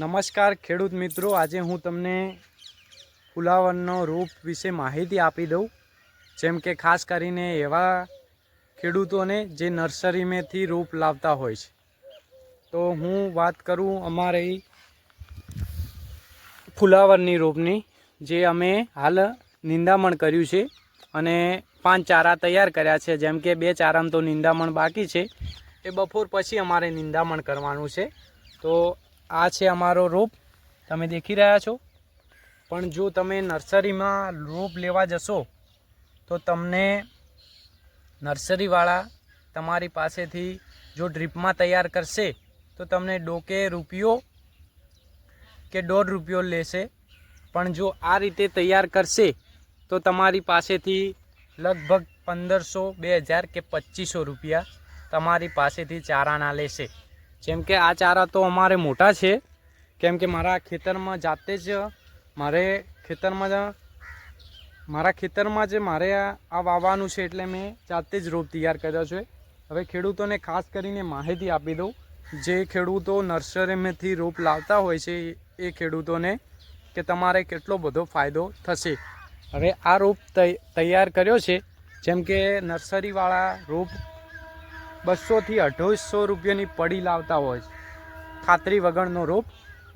નમસ્કાર ખેડૂત મિત્રો, આજે હું તમને ફુલાવરનો રૂપ વિશે માહિતી આપી દઉં. જેમ કે ખાસ કરીને એવા ખેડૂતોને જે નર્સરીમાંથી રૂપ લાવતા હોય છે. તો હું વાત કરું અમારી ફુલાવરની રોપની, જે અમે હાલ નિંદામણ કર્યું છે અને પાંચ ચારા તૈયાર કર્યા છે. જેમ કે બે ચારામાં તો નિંદામણ બાકી છે. એ બપોર પછી અમારે નિંદામણ કરવાનું છે. તો આ છે અમારો રોપ. તમે દેખી રહ્યા છો. પણ જો તમે નર્સરીમાં રોપ લેવા જશો, તો તમને નર્સરીવાળા તમારી પાસેથી જો ડ્રીપમાં તૈયાર કરશે, તો તમને ડોકે રૂપિયો કે દોઢ રૂપિયો લેશે. પણ જો આ રીતે તૈયાર કરશે, તો તમારી પાસેથી લગભગ પંદરસો, બે હજાર કે પચીસો રૂપિયા તમારી પાસેથી ચારાના લેશે. જેમ કે આ ચારા તો અમારે મોટા છે. કેમ કે મારા ખેતરમાં જાતે જ મારે ખેતરમાં મારા ખેતરમાં જે મારે આ વાવવાનું છે એટલે મેં જાતે જ રોપ તૈયાર કર્યો છે. હવે ખેડૂતોને ખાસ કરીને માહિતી આપી દઉં. જે ખેડૂતો નર્સરીમાંથી રોપ લાવતા હોય છે, એ ખેડૂતોને કે તમારે કેટલો બધો ફાયદો થશે. હવે આ રોપ તૈયાર કર્યો છે. જેમ કે નર્સરીવાળા રોપ બસોથી અઢીસો રૂપિયાની પડી લાવતા હોય છે. ખાતરી વગરનો રોપ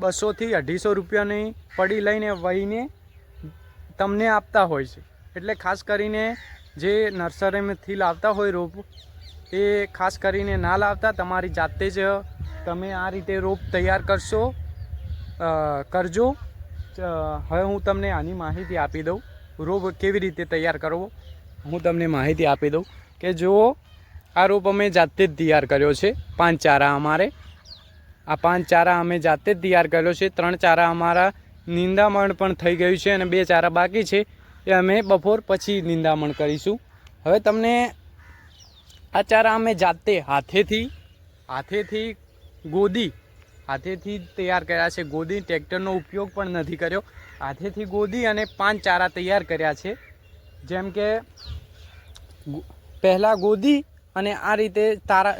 બસોથી અઢીસો રૂપિયાની પડી લઈને વહીને તમને આપતા હોય છે. એટલે ખાસ કરીને જે નર્સરીમાંથી લાવતા હોય રોપ, એ ખાસ કરીને ના લાવતા. તમારી જાતે જ તમે આ રીતે રોપ તૈયાર કરશો કરજો. હવે હું તમને આની માહિતી આપી દઉં. રોપ કેવી રીતે તૈયાર કરવો, હું તમને માહિતી આપી દઉં કે જો આ રોપ અમે જાતે જ તૈયાર કર્યો છે. પાંચ ચારા અમારે. આ પાંચ ચારા અમે જાતે જ તૈયાર કર્યો છે. ત્રણ ચારા અમારા નિંદામણ પણ થઈ ગયું છે અને બે ચારા બાકી છે. એ અમે બપોર પછી નિંદામણ કરીશું. હવે તમને આ ચારા અમે જાતે હાથેથી હાથેથી ગોદી, હાથેથી તૈયાર કર્યા છે. ગોદી, ટ્રેક્ટરનો ઉપયોગ પણ નથી કર્યો. હાથેથી ગોદી અને પાંચ ચારા તૈયાર કર્યા છે. જેમ કે પહેલાં ગોદી અને આ રીતે તારા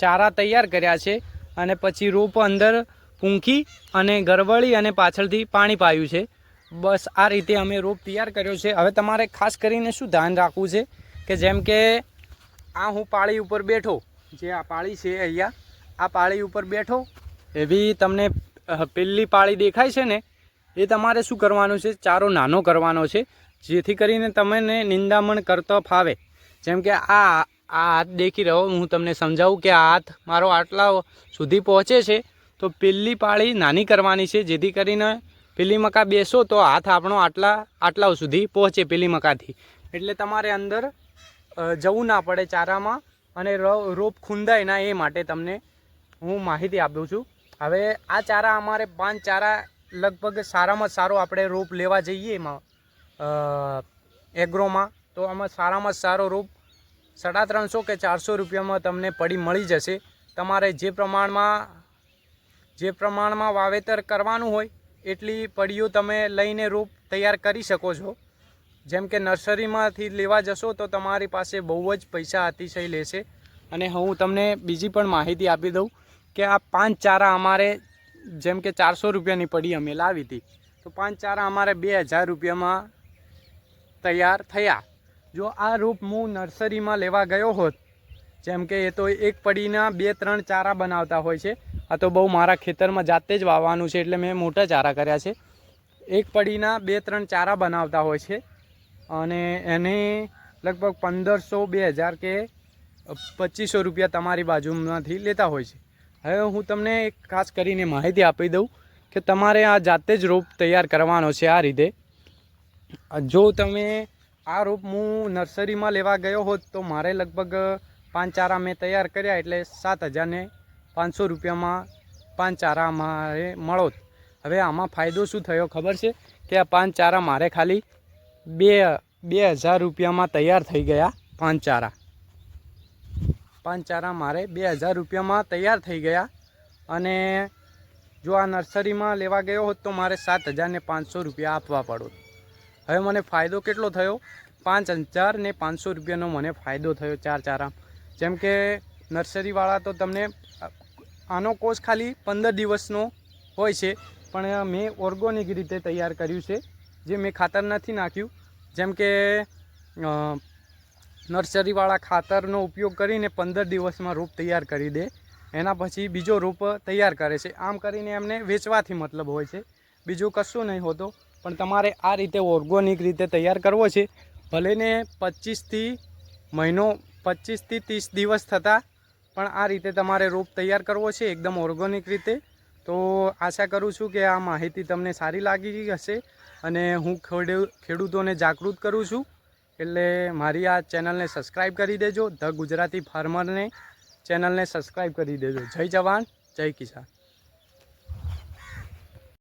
ચારા તૈયાર કર્યા છે અને પછી રોપ અંદર પૂંખી અને ગરવળી અને પાછળથી પાણી પાયું છે. બસ આ રીતે અમે રોપ તૈયાર કર્યો છે. હવે તમારે ખાસ કરીને શું ધ્યાન રાખવું છે કે જેમ કે આ હું પાળી ઉપર બેઠો, જે આ પાળી છે અહીંયા, આ પાળી ઉપર બેઠો એવી તમને પેલી પાળી દેખાય છે ને, એ તમારે શું કરવાનું છે? ચારો નાનો કરવાનો છે, જેથી કરીને તમને નિંદામણ કરતો ફાવે. જેમ કે આ આ હાથ દેખી રહ્યો હું તમને સમજાવું કે આ હાથ મારો આટલા સુધી પહોંચે છે, તો પેલી પાળી નાની કરવાની છે, જેથી કરીને પેલી મકા બેસો તો હાથ આપણો આટલા આટલા સુધી પહોંચે પેલી મકાથી. એટલે તમારે અંદર જવું ના પડે ચારામાં અને રોપ ખૂંદાય ના એ માટે તમને હું માહિતી આપું છું. હવે આ ચારા અમારે પાંચ ચારા લગભગ સારામાં સારો આપણે રોપ લેવા જઈએ એમાં એગ્રોમાં. તો આમાં સારામાં સારો રોપ સાડા ત્રણસો કે ચારસો રૂપિયામાં તમને પડી મળી જશે. તમારે જે પ્રમાણમાં જે પ્રમાણમાં વાવેતર કરવાનું હોય, એટલી પડીઓ તમે લઈને રોપ તૈયાર કરી શકો છો. જેમ કે નર્સરીમાંથી લેવા જશો તો તમારી પાસે બહુ જ પૈસા અતિશય લેશે. અને હું તમને બીજી પણ માહિતી આપી દઉં કે આ પાંચ ચારા અમારે, જેમ કે ચારસો રૂપિયાની પડી અમે લાવી હતી. તો પાંચ ચારા અમારે બે હજાર રૂપિયામાં તૈયાર થયા. જો આ રૂપ હું નર્સરીમાં લેવા ગયો હોત, જેમ કે એ તો એક પડીના બે, ત્રણ ચારા બનાવતા હોય છે, આ તો બહુ મારા ખેતરમાં જાતે જ વાવવાનું છે એટલે મેં મોટા ચારા કર્યા છે. એક પડીના બે, ત્રણ ચારા બનાવતા હોય છે અને એને લગભગ પંદરસો, બે હજાર કે પચીસો રૂપિયા તમારી બાજુમાંથી લેતા હોય છે. હવે હું તમને એક ખાસ કરીને માહિતી આપી દઉં કે તમારે આ જાતે જ રોપ તૈયાર કરવાનો છે આ રીતે. જો તમે આ રોપ હું નર્સરીમાં લેવા ગયો હોત તો મારે લગભગ પાંચ ચારા મેં તૈયાર કર્યા એટલે સાત હજારને પાંચસો રૂપિયામાં પાંચ ચારા મારે મળોત. હવે આમાં ફાયદો શું થયો ખબર છે? કે આ પાંચ ચારા મારે ખાલી બે બે હજાર રૂપિયામાં તૈયાર થઈ ગયા પાંચ ચારા. પાંચ ચારા મારે બે હજાર રૂપિયામાં તૈયાર થઈ ગયા અને જો આ નર્સરીમાં લેવા ગયો હોત તો મારે સાત હજારને પાંચસો રૂપિયા આપવા પડોત. હવે મને ફાયદો કેટલો થયો? પાંચ હજાર ને પાંચસો રૂપિયાનો મને ફાયદો થયો ચાર ચારા. જેમ કે નર્સરીવાળા તો તમને આનો કોર્સ ખાલી પંદર દિવસનો હોય છે, પણ મેં ઓર્ગોનિક રીતે તૈયાર કર્યું છે, જે મેં ખાતર નથી નાખ્યું. જેમ કે નર્સરીવાળા ખાતરનો ઉપયોગ કરીને પંદર દિવસમાં રોપ તૈયાર કરી દે. એના પછી બીજો રોપ તૈયાર કરે છે. આમ કરીને એમને વેચવાથી મતલબ હોય છે. બીજું કશું નહીં હોતું. પણ તમારે આ રીતે ઓર્ગોનિક રીતે તૈયાર કરવો છે. ભલેને પચીસથી મહિનો પચીસથી ત્રીસ દિવસ થતાં પણ આ રીતે તમારે રોપ તૈયાર કરવો છે, એકદમ ઓર્ગોનિક રીતે. તો આશા કરું છું કે આ માહિતી તમને સારી લાગી હશે અને હું ખેડૂ, ખેડૂતોને જાગૃત કરું છું. એટલે મારી આ ચેનલને સબસ્ક્રાઈબ કરી દેજો. ધ ગુજરાતી ફાર્મરને ચેનલને સબસ્ક્રાઈબ કરી દેજો. જય જવાન, જય કિસાન.